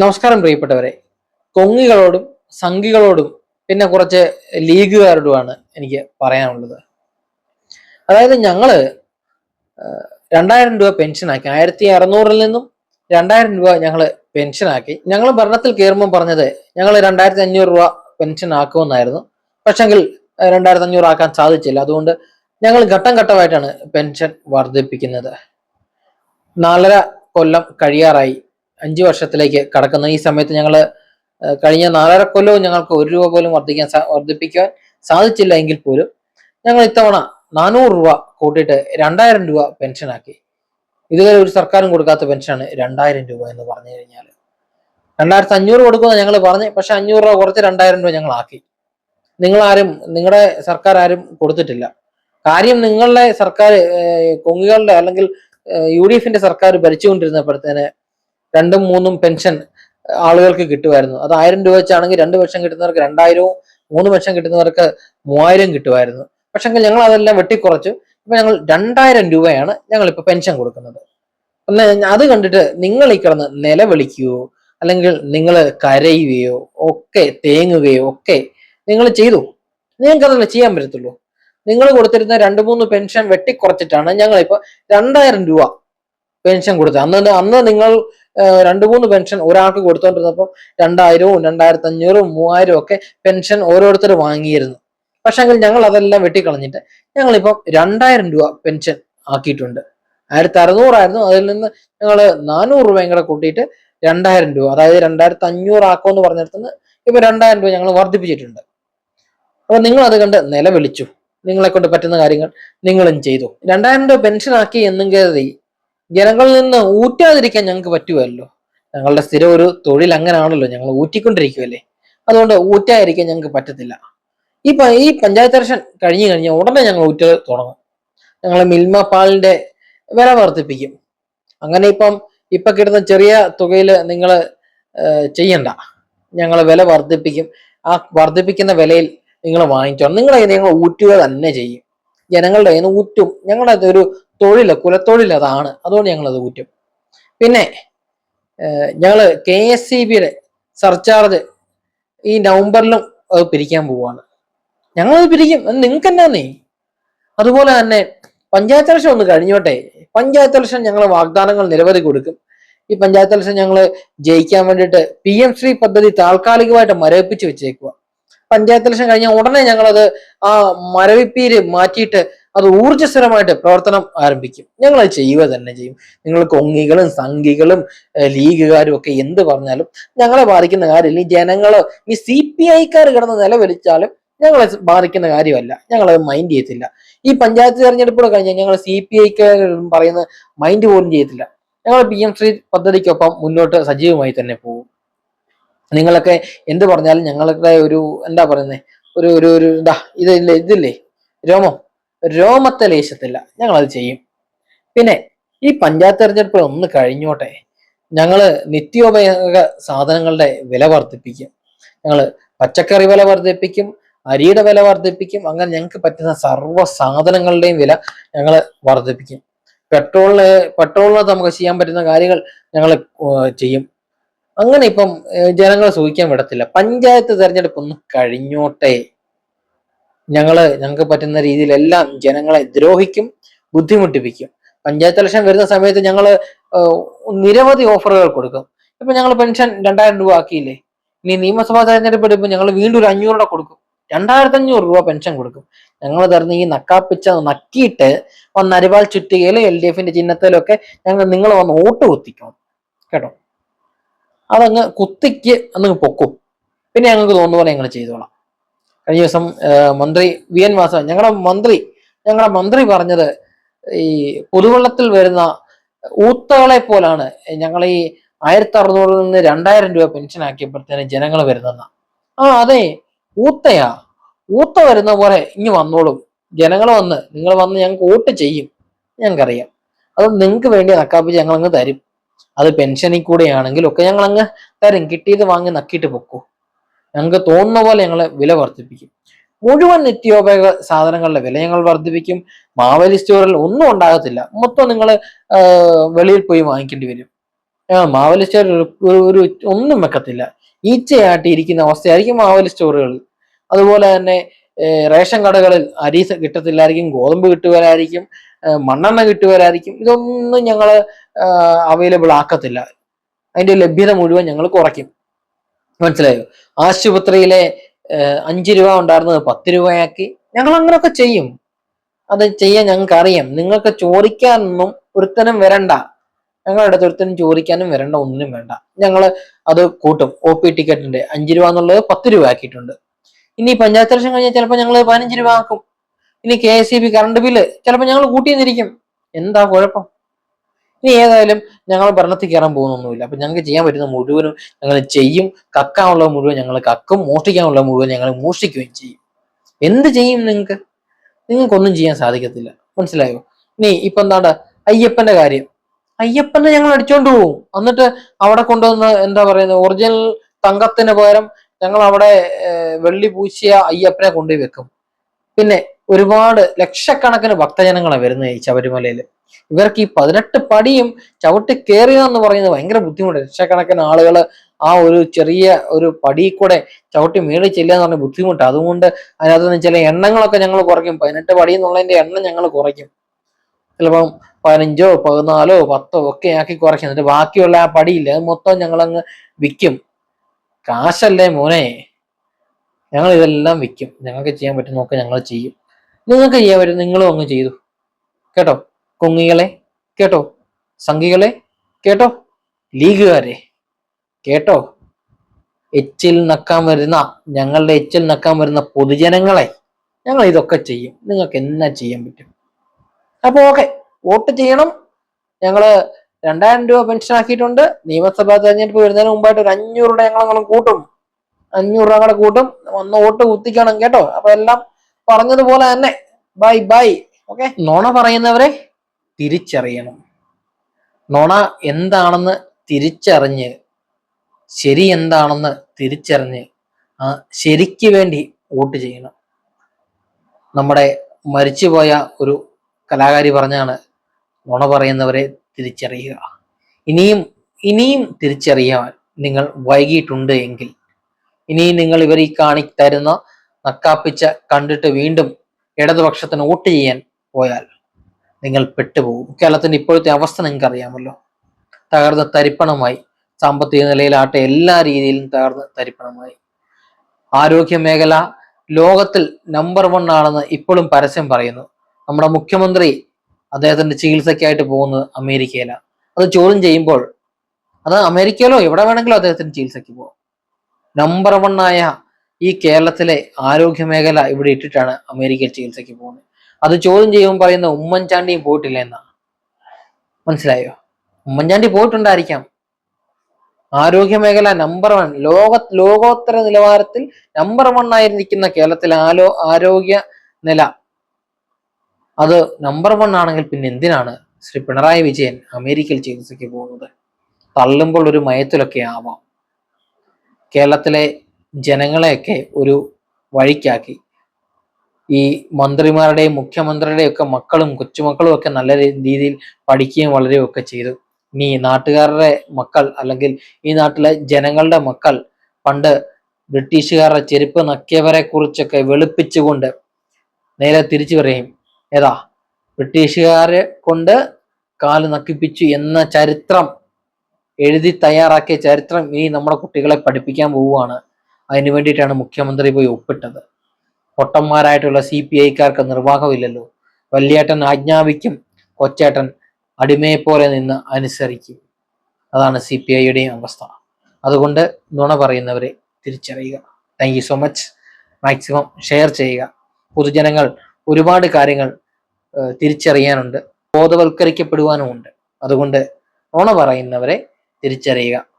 നമസ്കാരം പ്രിയപ്പെട്ടവരെ. കൊങ്ങികളോടും സംഘികളോടും പിന്നെ കുറച്ച് ലീഗുകാരോടുമാണ് എനിക്ക് പറയാനുള്ളത്. അതായത് ഞങ്ങൾ രണ്ടായിരം രൂപ പെൻഷനാക്കി ആയിരത്തി അറുന്നൂറിൽ നിന്നും രണ്ടായിരം രൂപ ഞങ്ങൾ പെൻഷനാക്കി ഞങ്ങൾ ഭരണത്തിൽ കയറുമ്പോൾ പറഞ്ഞത് ഞങ്ങൾ രണ്ടായിരത്തി അഞ്ഞൂറ് രൂപ പെൻഷൻ ആക്കുമെന്നായിരുന്നു. പക്ഷെങ്കിൽ രണ്ടായിരത്തി അഞ്ഞൂറ് ആക്കാൻ സാധിച്ചില്ല. അതുകൊണ്ട് ഞങ്ങൾ ഘട്ടം ഘട്ടമായിട്ടാണ് പെൻഷൻ വർദ്ധിപ്പിക്കുന്നത്. നാലര കൊല്ലം കഴിയാറായി. അഞ്ചു വർഷത്തിലേക്ക് കടക്കുന്ന. ഈ സമയത്ത് ഞങ്ങൾ കഴിഞ്ഞ നാലര കൊല്ലവും ഞങ്ങൾക്ക് ഒരു രൂപ പോലും വർദ്ധിക്കാൻ വർദ്ധിപ്പിക്കാൻ സാധിച്ചില്ല എങ്കിൽ പോലും ഞങ്ങൾ ഇത്തവണ നാനൂറ് രൂപ കൂട്ടിയിട്ട് രണ്ടായിരം രൂപ പെൻഷനാക്കി ഇതുവരെ ഒരു സർക്കാരും കൊടുക്കാത്ത പെൻഷനാണ് രണ്ടായിരം രൂപ എന്ന് പറഞ്ഞു കഴിഞ്ഞാൽ രണ്ടായിരത്തി അഞ്ഞൂറ് കൊടുക്കുന്ന ഞങ്ങൾ പറഞ്ഞു. പക്ഷെ അഞ്ഞൂറ് രൂപ കുറച്ച് രണ്ടായിരം രൂപ ഞങ്ങൾ ആക്കി. നിങ്ങളാരും നിങ്ങളുടെ സർക്കാർ ആരും കൊടുത്തിട്ടില്ല. കാര്യം നിങ്ങളുടെ സർക്കാർ കൊങ്ങുകളുടെ അല്ലെങ്കിൽ യു ഡി എഫിന്റെ സർക്കാർ ഭരിച്ചുകൊണ്ടിരുന്നപ്പോഴത്തേന് രണ്ടും മൂന്നും പെൻഷൻ ആളുകൾക്ക് കിട്ടുമായിരുന്നു. അത് ആയിരം രൂപ വെച്ചാണെങ്കിൽ രണ്ട് വർഷം കിട്ടുന്നവർക്ക് രണ്ടായിരവും മൂന്ന് വർഷം കിട്ടുന്നവർക്ക് മൂവായിരം കിട്ടുമായിരുന്നു. പക്ഷെങ്കിൽ ഞങ്ങൾ അതെല്ലാം വെട്ടിക്കുറച്ചു. ഇപ്പൊ ഞങ്ങൾ രണ്ടായിരം രൂപയാണ് ഞങ്ങൾ ഇപ്പൊ പെൻഷൻ കൊടുക്കുന്നത്. അത് കണ്ടിട്ട് നിങ്ങൾ ഈ കിടന്ന് നിലവിളിക്കുകയോ അല്ലെങ്കിൽ നിങ്ങൾ കരയുകയോ ഒക്കെ തേങ്ങുകയോ ഒക്കെ നിങ്ങൾ ചെയ്തു. നിങ്ങൾക്ക് അതല്ല ചെയ്യാൻ പറ്റത്തുള്ളൂ. നിങ്ങൾ കൊടുത്തിരുന്ന രണ്ട് മൂന്ന് പെൻഷൻ വെട്ടിക്കുറച്ചിട്ടാണ് ഞങ്ങളിപ്പോ രണ്ടായിരം രൂപ പെൻഷൻ കൊടുത്തത്. അന്ന് അന്ന് നിങ്ങൾ രണ്ട് മൂന്ന് പെൻഷൻ ഒരാൾക്ക് കൊടുത്തോണ്ടിരുന്നപ്പോൾ രണ്ടായിരവും രണ്ടായിരത്തി അഞ്ഞൂറും മൂവായിരവും ഒക്കെ പെൻഷൻ ഓരോരുത്തർ വാങ്ങിയിരുന്നു. പക്ഷെങ്കിൽ ഞങ്ങൾ അതെല്ലാം വെട്ടിക്കളഞ്ഞിട്ട് ഞങ്ങളിപ്പം രണ്ടായിരം രൂപ പെൻഷൻ ആക്കിയിട്ടുണ്ട്. ആയിരത്തി അറുന്നൂറായിരുന്നു അതിൽ നിന്ന് ഞങ്ങൾ നാനൂറ് രൂപയും കൂടെ കൂട്ടിയിട്ട് രണ്ടായിരം രൂപ അതായത് രണ്ടായിരത്തി അഞ്ഞൂറ് ആക്കുമെന്ന് പറഞ്ഞിടത്തുനിന്ന് ഇപ്പൊ രണ്ടായിരം രൂപ ഞങ്ങൾ വർദ്ധിപ്പിച്ചിട്ടുണ്ട്. അപ്പൊ നിങ്ങൾ അത് കണ്ട് നിലവിളിച്ചു. നിങ്ങളെ കൊണ്ട് പറ്റുന്ന കാര്യങ്ങൾ നിങ്ങളും ചെയ്തു. രണ്ടായിരം രൂപ പെൻഷൻ ആക്കി എന്നും കരുതി ജനങ്ങളിൽ നിന്ന് ഊറ്റാതിരിക്കാൻ ഞങ്ങൾക്ക് പറ്റുമല്ലോ ഞങ്ങളുടെ സ്ഥിരം ഒരു തൊഴിൽ അങ്ങനെയാണല്ലോ ഞങ്ങൾ ഊറ്റിക്കൊണ്ടിരിക്കുമല്ലേ അതുകൊണ്ട് ഊറ്റാതിരിക്കാൻ ഞങ്ങൾക്ക് പറ്റത്തില്ല. ഈ ഈ പഞ്ചായത്ത് ഇലക്ഷൻ കഴിഞ്ഞു കഴിഞ്ഞാൽ ഉടനെ ഞങ്ങൾ ഊറ്റ തുടങ്ങും. ഞങ്ങൾ മിൽമ പാലിന്റെ വില വർദ്ധിപ്പിക്കും. അങ്ങനെ ഇപ്പം ഇപ്പൊ കിട്ടുന്ന ചെറിയ തുകയിൽ നിങ്ങൾ ചെയ്യണ്ട. ഞങ്ങൾ വില വർദ്ധിപ്പിക്കും. ആ വർദ്ധിപ്പിക്കുന്ന വിലയിൽ നിങ്ങൾ വാങ്ങിച്ചോളാം. നിങ്ങളെ ഞങ്ങൾ ഊറ്റുക തന്നെ ചെയ്യും. ജനങ്ങളുടെ കയ്യിൽ നിന്ന് ഊറ്റും. ഞങ്ങളുടെ ഒരു തൊഴിൽ കുലത്തൊഴിൽ അതാണ്. അതുകൊണ്ട് ഞങ്ങൾ അത് ഊറ്റും. പിന്നെ ഞങ്ങൾ കെ എസ് സി ബിയുടെ സർചാർജ് ഈ നവംബറിലും അത് പിരിക്കാൻ പോവാണ്. ഞങ്ങളത് പിരിക്കും. നിങ്ങൾക്ക് എന്നാന്നേ അതുപോലെ തന്നെ പഞ്ചായത്ത് ഇലക്ഷൻ ഒന്ന് കഴിഞ്ഞോട്ടെ. പഞ്ചായത്ത് ഇലക്ഷൻ ഞങ്ങൾ വാഗ്ദാനങ്ങൾ നിരവധി കൊടുക്കും. ഈ പഞ്ചായത്ത് ഇലക്ഷൻ ഞങ്ങൾ ജയിക്കാൻ വേണ്ടിയിട്ട് പി എം ശ്രീ പദ്ധതി താൽക്കാലികമായിട്ട് മരവിപ്പിച്ച് വെച്ചേക്കുക പഞ്ചായത്ത് ഇലക്ഷൻ കഴിഞ്ഞാൽ ഉടനെ ഞങ്ങളത് ആ മരവിപ്പീര് മാറ്റിയിട്ട് അത് ഊർജസ്വരമായിട്ട് പ്രവർത്തനം ആരംഭിക്കും. ഞങ്ങൾ അത് ചെയ്യുക തന്നെ ചെയ്യും. നിങ്ങൾ കൊങ്ങികളും സംഘികളും ലീഗുകാരും ഒക്കെ എന്ത് പറഞ്ഞാലും ഞങ്ങളെ ബാധിക്കുന്ന കാര്യമില്ല. ഈ ജനങ്ങളോ ഈ സി പി ഐക്കാർ കിടന്ന് നിലവിളിച്ചാലും ഞങ്ങളെ ബാധിക്കുന്ന കാര്യമല്ല. ഞങ്ങളത് മൈൻഡ് ചെയ്യത്തില്ല. ഈ പഞ്ചായത്ത് തെരഞ്ഞെടുപ്പുകൾ കഴിഞ്ഞാൽ ഞങ്ങൾ സി പി ഐക്കാർ പറയുന്ന മൈൻഡ് പോലും ചെയ്യത്തില്ല. ഞങ്ങൾ പി എം ശ്രീ പദ്ധതിക്കൊപ്പം മുന്നോട്ട് സജീവമായി തന്നെ പോകും. നിങ്ങളൊക്കെ എന്ത് പറഞ്ഞാലും ഞങ്ങളുടെ ഒരു എന്താ പറയുന്നത് ഒരു ഒരു ഒരു ഇതാ ഇതില്ലേ ഇതില്ലേ? രോമം. രോമത്തെ ലേശത്തില്ല. ഞങ്ങളത് ചെയ്യും. പിന്നെ ഈ പഞ്ചായത്ത് തെരഞ്ഞെടുപ്പ് ഒന്ന് കഴിഞ്ഞോട്ടെ. ഞങ്ങൾ നിത്യോപയോഗ സാധനങ്ങളുടെ വില വർദ്ധിപ്പിക്കും. ഞങ്ങൾ പച്ചക്കറി വില വർദ്ധിപ്പിക്കും അരിയുടെ വില വർദ്ധിപ്പിക്കും അങ്ങനെ ഞങ്ങൾക്ക് പറ്റുന്ന സർവ സാധനങ്ങളുടെയും വില ഞങ്ങൾ വർദ്ധിപ്പിക്കും. പെട്രോളിന് പെട്രോളിനകത്ത് നമുക്ക് ചെയ്യാൻ പറ്റുന്ന കാര്യങ്ങൾ ഞങ്ങൾ ചെയ്യും. അങ്ങനെ ഇപ്പം ജനങ്ങളെ സൂചിക്കാൻ വിടത്തില്ല. പഞ്ചായത്ത് തെരഞ്ഞെടുപ്പ് ഒന്ന് കഴിഞ്ഞോട്ടെ. ഞങ്ങൾ ഞങ്ങൾക്ക് പറ്റുന്ന രീതിയിലെല്ലാം ജനങ്ങളെ ദ്രോഹിക്കും ബുദ്ധിമുട്ടിപ്പിക്കും. പഞ്ചായത്ത് ഇലക്ഷൻ വരുന്ന സമയത്ത് ഞങ്ങൾ നിരവധി ഓഫറുകൾ കൊടുക്കും. ഇപ്പൊ ഞങ്ങൾ പെൻഷൻ രണ്ടായിരം രൂപ ആക്കിയില്ലേ? ഇനി നിയമസഭാ തെരഞ്ഞെടുപ്പ് എടുക്കുമ്പോൾ ഞങ്ങൾ വീണ്ടും ഒരു അഞ്ഞൂറ് രൂപ കൊടുക്കും. രണ്ടായിരത്തി അഞ്ഞൂറ് രൂപ പെൻഷൻ കൊടുക്കും. ഞങ്ങൾ തരുന്ന ഈ നക്കാപ്പിച്ച നക്കിയിട്ട് വന്ന് അരിവാൾ ചുറ്റികയിലും എൽ ഡി എഫിന്റെ ചിഹ്നത്തിലും ഒക്കെ ഞങ്ങൾ നിങ്ങൾ വന്ന് വോട്ട് കുത്തിക്കണം കേട്ടോ? അതങ്ങ് കുത്തിക്ക് അങ്ങ് പൊക്കും. പിന്നെ ഞങ്ങൾക്ക് തോന്നുന്ന പോലെ ഞങ്ങൾ ചെയ്തോളാം. കഴിഞ്ഞ ദിവസം മന്ത്രി വി എൻ വാസവൻ ഞങ്ങളുടെ മന്ത്രി ഞങ്ങളുടെ മന്ത്രി പറഞ്ഞത് ഈ പൊതുവെള്ളത്തിൽ വരുന്ന ഊത്തകളെ പോലാണ്. ഞങ്ങൾ ഈ ആയിരത്തി അറുന്നൂറിൽ നിന്ന് രണ്ടായിരം രൂപ പെൻഷൻ ആക്കിയപ്പോഴത്തേന് ജനങ്ങൾ വരുന്നെന്ന. ആ അതെ ഊത്തയാ. ഊത്ത വരുന്ന പോലെ ഇങ്ങ് വന്നോളും. ജനങ്ങൾ വന്ന് നിങ്ങൾ വന്ന് ഞങ്ങൾക്ക് വോട്ട് ചെയ്യും. ഞങ്ങൾക്കറിയാം. അത് നിങ്ങൾക്ക് വേണ്ടി നക്കാപ്പിച്ച് ഞങ്ങൾ അങ്ങ് തരും. അത് പെൻഷനിൽ കൂടെയാണെങ്കിലും ഒക്കെ ഞങ്ങൾ അങ്ങ് തരും. കിട്ടിയത് വാങ്ങി നക്കിയിട്ട് പൊക്കൂ. ഞങ്ങൾക്ക് തോന്നുന്ന പോലെ ഞങ്ങൾ വില വർദ്ധിപ്പിക്കും. മുഴുവൻ നിത്യോപയോഗ സാധനങ്ങളുടെ വില ഞങ്ങൾ വർദ്ധിപ്പിക്കും. മാവേലി സ്റ്റോറിൽ ഒന്നും ഉണ്ടാകത്തില്ല. മൊത്തം നിങ്ങൾ വെളിയിൽ പോയി വാങ്ങിക്കേണ്ടി വരും. മാവേലി സ്റ്റോർ ഒരു ഒന്നും വെക്കത്തില്ല. ഈച്ചയാട്ടി ഇരിക്കുന്ന അവസ്ഥയായിരിക്കും മാവേലി സ്റ്റോറുകളിൽ. അതുപോലെ തന്നെ റേഷൻ കടകളിൽ അരി കിട്ടത്തില്ലായിരിക്കും ഗോതമ്പ് കിട്ടുവരായിരിക്കും മണ്ണെണ്ണ കിട്ടുവരായിരിക്കും ഇതൊന്നും ഞങ്ങൾ അവൈലബിൾ ആക്കത്തില്ല. അതിന്റെ ലഭ്യത മുഴുവൻ ഞങ്ങൾ കുറയ്ക്കും. മനസ്സിലായോ? ആശുപത്രിയിലെ അഞ്ച് രൂപ ഉണ്ടായിരുന്നത് പത്ത് രൂപയാക്കി. ഞങ്ങൾ അങ്ങനെയൊക്കെ ചെയ്യും. അത് ചെയ്യാൻ ഞങ്ങൾക്ക് അറിയാം നിങ്ങൾക്ക് ചോദിക്കാനൊന്നും ഒരുത്തനും വരണ്ട. ഞങ്ങളുടെ അടുത്ത് ഒരുത്തനും ചോദിക്കാനും വരണ്ട ഒന്നിനും വേണ്ട. ഞങ്ങൾ അത് കൂട്ടും. ഒ പി ടിക്കറ്റിന്റെ അഞ്ച് രൂപ എന്നുള്ളത് പത്ത് രൂപ ആക്കിയിട്ടുണ്ട്. ഇനി പഞ്ചായത്ത് ലക്ഷം കഴിഞ്ഞാൽ ചിലപ്പോൾ ഞങ്ങൾ പതിനഞ്ച് രൂപ ആക്കും. ഇനി K S C B current bill ചിലപ്പോൾ ഞങ്ങൾ കൂട്ടിയെന്നിരിക്കും എന്താ കുഴപ്പം? ഇനി ഏതായാലും ഞങ്ങൾ ഭരണത്തിൽ കയറാൻ പോകുന്നൊന്നുമില്ല. അപ്പൊ ഞങ്ങൾക്ക് ചെയ്യാൻ പറ്റുന്ന മുഴുവനും ഞങ്ങൾ ചെയ്യും. കക്കാനുള്ള മുഴുവൻ ഞങ്ങൾ കക്കും. മോഷ്ടിക്കാനുള്ള മുഴുവൻ ഞങ്ങൾ മോഷ്ടിക്കുകയും ചെയ്യും. എന്ത് ചെയ്യും നിങ്ങൾക്ക്? നിങ്ങൾക്കൊന്നും ചെയ്യാൻ സാധിക്കത്തില്ല. മനസ്സിലായോ? ഇനി ഇപ്പൊ എന്താണ്? അയ്യപ്പന്റെ കാര്യം. അയ്യപ്പനെ ഞങ്ങൾ അടിച്ചോണ്ട് പോകും എന്നിട്ട് അവിടെ കൊണ്ടുവന്ന് എന്താ പറയുന്നത്? ഒറിജിനൽ തങ്കത്തിന് പകരം ഞങ്ങൾ അവിടെ വെള്ളി പൂശിയ അയ്യപ്പനെ കൊണ്ടുപോയി വെക്കും. പിന്നെ ഒരുപാട് ലക്ഷക്കണക്കിന് ഭക്തജനങ്ങളാണ് വരുന്നത് ഈ ശബരിമലയിൽ ഇവർക്ക് ഈ പതിനെട്ട് പടിയും ചവിട്ടി കയറുക എന്ന് പറയുന്നത് ഭയങ്കര ബുദ്ധിമുട്ടാണ് ലക്ഷക്കണക്കിന് ആളുകൾ ആ ഒരു ചെറിയ ഒരു പടി കൂടെ ചവിട്ടി മേളിൽ ചെല്ലുക എന്ന് പറഞ്ഞ ബുദ്ധിമുട്ട്. അതുകൊണ്ട് അതിനകത്ത് ചില എണ്ണങ്ങളൊക്കെ ഞങ്ങൾ കുറയ്ക്കും. പതിനെട്ട് പടി എന്നുള്ളതിന്റെ എണ്ണം ഞങ്ങൾ കുറയ്ക്കും. ചിലപ്പം പതിനഞ്ചോ പതിനാലോ പത്തോ ഒക്കെ ആക്കി കുറയ്ക്കും. എന്നിട്ട് ബാക്കിയുള്ള ആ പടിയില്ല അത് മൊത്തം ഞങ്ങൾ അങ്ങ് വിൽക്കും. കാശല്ലേ മോനെ? ഞങ്ങൾ ഇതെല്ലാം വിൽക്കും. ഞങ്ങൾക്ക് ചെയ്യാൻ പറ്റുന്നൊക്കെ ഞങ്ങൾ ചെയ്യും. നിങ്ങൾക്ക് ചെയ്യാൻ പറ്റും നിങ്ങളും അങ്ങ് ചെയ്തു. കേട്ടോ? കൊങ്ങികളെ കേട്ടോ? സംഘികളെ കേട്ടോ? ലീഗുകാരെ കേട്ടോ? എച്ചിൽ നക്കാൻ വരുന്ന ഞങ്ങളുടെ എച്ചിൽ നക്കാൻ വരുന്ന പൊതുജനങ്ങളെ ഞങ്ങൾ ഇതൊക്കെ ചെയ്യും. നിങ്ങൾക്ക് എന്നാ ചെയ്യാൻ പറ്റും? അപ്പോൾ ഓക്കെ വോട്ട് ചെയ്യണം. ഞങ്ങൾ രണ്ടായിരം രൂപ പെൻഷൻ ആക്കിയിട്ടുണ്ട്. നിയമസഭാ തെരഞ്ഞെടുപ്പ് വരുന്നതിന് മുമ്പായിട്ട് ഒരു അഞ്ഞൂറ് രൂപ ഞങ്ങളങ്ങളും കൂട്ടും. അഞ്ഞൂറ് രൂപ കൂടെ കൂട്ടും. വന്ന് വോട്ട് കുത്തിക്കണം കേട്ടോ? അപ്പൊ എല്ലാം പറഞ്ഞതുപോലെ തന്നെ. Bye bye. ഓക്കെ? നോണ പറയുന്നവരെ തിരിച്ചറിയണം. നുണ എന്താണെന്ന് തിരിച്ചറിഞ്ഞ് ശരി എന്താണെന്ന് തിരിച്ചറിഞ്ഞ് ആ ശരിക്ക് വേണ്ടി വോട്ട് ചെയ്യണം. നമ്മുടെ മരിച്ചുപോയ ഒരു കലാകാരി പറഞ്ഞാണ് നുണ പറയുന്നവരെ തിരിച്ചറിയുക. ഇനിയും ഇനിയും തിരിച്ചറിയാൻ നിങ്ങൾ വൈകിട്ടുണ്ട് എങ്കിൽ ഇനിയും നിങ്ങൾ ഇവർ ഈ കാണി തരുന്ന നക്കാപ്പിച്ച കണ്ടിട്ട് വീണ്ടും ഇടതുപക്ഷത്തിന് വോട്ട് ചെയ്യാൻ പോയാൽ നിങ്ങൾ പെട്ടുപോകും. കേരളത്തിന്റെ ഇപ്പോഴത്തെ അവസ്ഥ നിങ്ങൾക്ക് അറിയാമല്ലോ. തകർന്ന തരിപ്പണമായി. സാമ്പത്തിക നിലയിലാട്ടെ എല്ലാ രീതിയിലും തകർന്ന് തരിപ്പണമായി. ആരോഗ്യ മേഖല ലോകത്തിൽ നമ്പർ വൺ ആണെന്ന് ഇപ്പോഴും പരസ്യം പറയുന്നു. നമ്മുടെ മുഖ്യമന്ത്രി അദ്ദേഹത്തിന്റെ ചികിത്സയ്ക്കായിട്ട് പോകുന്നത് അമേരിക്കയിലാണ് അത് ചോദ്യം ചെയ്യുമ്പോൾ അത് അമേരിക്കയിലോ എവിടെ വേണമെങ്കിലും അദ്ദേഹത്തിന്റെ ചികിത്സയ്ക്ക് പോകാം. നമ്പർ വൺ ആയ ഈ കേരളത്തിലെ ആരോഗ്യ മേഖല ഇവിടെ ഇട്ടിട്ടാണ് അമേരിക്കയിൽ ചികിത്സയ്ക്ക് പോകുന്നത്. അത് ചോദ്യം ചെയ്യുമ്പോൾ പറയുന്ന ഉമ്മൻചാണ്ടിയും പോയിട്ടില്ല എന്നാ. മനസ്സിലായോ? ഉമ്മൻചാണ്ടി പോയിട്ടുണ്ടായിരിക്കാം. ആരോഗ്യ മേഖല നമ്പർ വൺ ലോക ലോകോത്തര നിലവാരത്തിൽ നമ്പർ വൺ ആയിരിക്കുന്ന കേരളത്തിലെ ആലോ ആരോഗ്യ നില. അത് നമ്പർ വൺ ആണെങ്കിൽ പിന്നെ എന്തിനാണ് ശ്രീ പിണറായി വിജയൻ അമേരിക്കയിൽ ചികിത്സയ്ക്ക് പോകുന്നത്? തള്ളുമ്പോൾ ഒരു മയത്തിലൊക്കെ ആവാം. കേരളത്തിലെ ജനങ്ങളെയൊക്കെ ഒരു വഴിക്കാക്കി ഈ മന്ത്രിമാരുടെയും മുഖ്യമന്ത്രിയുടെയും ഒക്കെ മക്കളും കൊച്ചുമക്കളും ഒക്കെ നല്ല രീതിയിൽ പഠിക്കുകയും വളരുകയും ഒക്കെ ചെയ്തു. ഇനി നാട്ടുകാരുടെ മക്കൾ അല്ലെങ്കിൽ ഈ നാട്ടിലെ ജനങ്ങളുടെ മക്കൾ പണ്ട് ബ്രിട്ടീഷുകാരുടെ ചെരുപ്പ് നക്കിയവരെ കുറിച്ചൊക്കെ വെളുപ്പിച്ചുകൊണ്ട് നേരെ തിരിച്ചു പറയും ഏതാ ബ്രിട്ടീഷുകാരെ കൊണ്ട് കാൽ നക്കിപ്പിച്ചു എന്ന ചരിത്രം എഴുതി തയ്യാറാക്കിയ ചരിത്രം ഇനി നമ്മുടെ കുട്ടികളെ പഠിപ്പിക്കാൻ പോവുകയാണ്. അതിനു വേണ്ടിയിട്ടാണ് മുഖ്യമന്ത്രി പോയി ഒപ്പിട്ടത്. പൊട്ടന്മാരായിട്ടുള്ള സി പി ഐക്കാർക്ക് നിർവാഹമില്ലല്ലോ. വല്യേട്ടൻ ആജ്ഞാപിക്കും കൊച്ചേട്ടൻ അടിമയെ പോലെ നിന്ന് അനുസരിക്കും. അതാണ് സി പി ഐയുടെയും അവസ്ഥ. അതുകൊണ്ട് നുണ പറയുന്നവരെ തിരിച്ചറിയുക. Thank so much maximum share ചെയ്യുക. പൊതുജനങ്ങൾ ഒരുപാട് കാര്യങ്ങൾ തിരിച്ചറിയാനുണ്ട്. ബോധവൽക്കരിക്കപ്പെടുവാനുമുണ്ട്. അതുകൊണ്ട് നുണ പറയുന്നവരെ തിരിച്ചറിയുക.